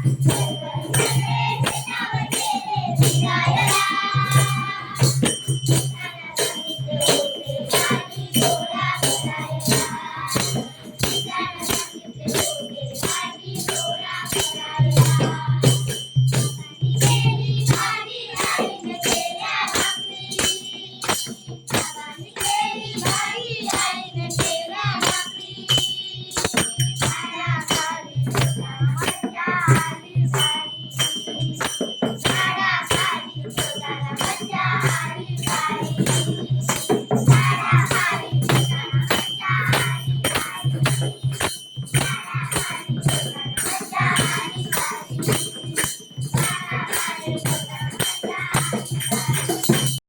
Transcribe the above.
Sway सारी slas analyze इbersदी बाली में प्लीकी, आशी सूरा शाय 边 सिस्भाना स्टी बाली कि łो और इ heartbeat gern Thanks.